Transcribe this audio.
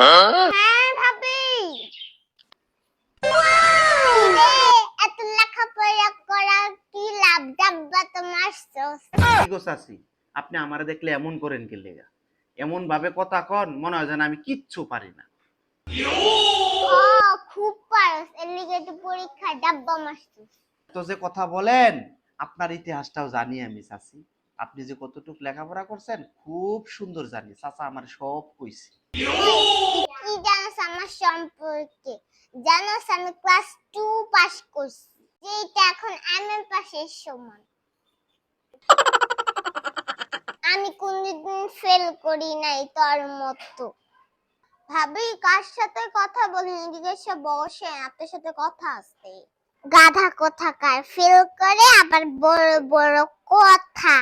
হ্যাঁ ভাবি। এত লেখাপড়া করা কি লাভ? ডাব্বা তোমার আপনি আমারে দেখলে এমন করেন কি লেগা? এমন ভাবে কথা কন মনে হয় যেন আমি কিচ্ছু পারি না। খুব পারস। এর লিগে তো পরীক্ষায় ডাব্বা মারছিস। তো যে কথা বলেন আপনার ইতিহাসটাও জানি আমি চাচি আপনি যে কতটুক লেখাপড়া করছেন, খুব সুন্দর জানি। চাচা আমার সব কইছে। কি জানোস আমার সম্পর্কে? জানোস আমি ক্লাস টু পাস করছি। যেটা এখন এম এ পাসের সমান। আমি কোনদিন ফেল করি নাই তোর মতো। ভাবি, কার সাথে কথা বলি? এদিকে সে বসে আপনার সাথে কথা আসতে গাধা কোথাকার? ফেল করে আবার বড় বড় কথা।